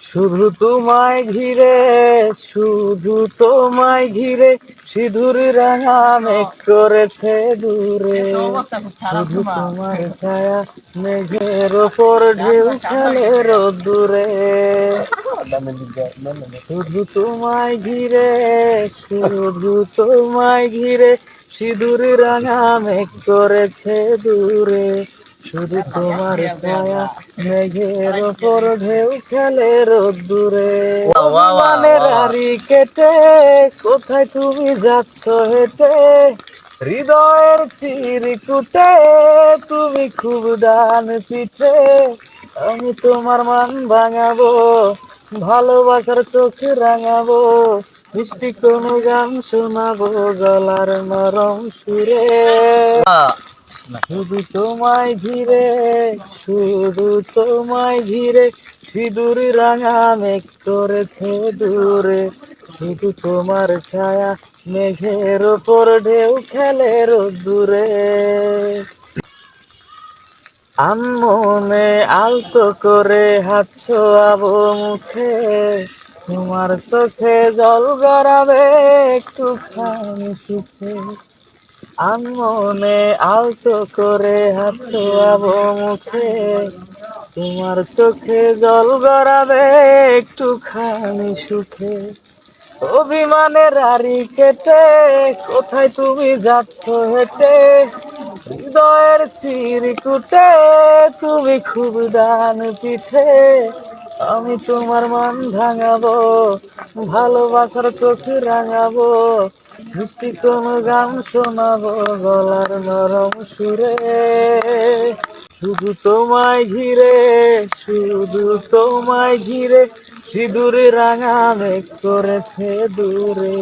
শুধু তোমায় ঘিরে, শুধু তোমায় ঘিরে সিঁদুর রাঙা মেঘ করেছে দূরে। শুধু তোমার ছায়া মেঘের ওপর ঢেউ খেলে রোদ্দুরে। শুধু তোমায় ঘিরে, শুধু তোমায় ঘিরে সিঁদুর রাঙা মেঘ করেছে দূরে। শুধু তোমার ছায়া মেঘের ওপর ঢেউ খেলে রোদ্দুরে। মানের আড়ি কেটে কোথায় তুমি যাচ্ছ হেঁটে? হৃদয়ের চিরকুটে তুমি খুব ডান পিঠে। আমি তোমার মান ভাঙাবো ভালোবাসার চোখ রাঙাবো মিষ্টি কোনো গান শোনাবো গলার নরম সুরে। শুধু তোমায় ঘিরে, শুধু তোমায় ঘিরে সিঁদুর রাঙা মেঘ করেছে দূরে। শুধু তোমার ছায়া মেঘের ওপর ঢেউ খেলে রোদ্দুরে। আনমনে আলতো করে হাত ছোয়াবো মুখে, তোমার চোখে জল গড়াবে একটুখানি সুখে। আনমনে আলতো করে হাত মুখে। তোমার চোখে জল গড়াবে একটু খানি সুখে। অভিমানের আড়ি কেটে কোথায় তুমি যাচ্ছ হেঁটে? হৃদয়ের চিরকুটে তুমি খুব দান পিঠে আমি তোমার মান ভাঙাবো, ভালোবাসার চোখ রাঙাবো, মিষ্টি কোন গান শোনাবো গলার নরম সুরে। শুধু তোমায় ঘিরে, শুধু তোমায় ঘিরে সিঁদুরে রাঙা মেঘ করেছে দূরে।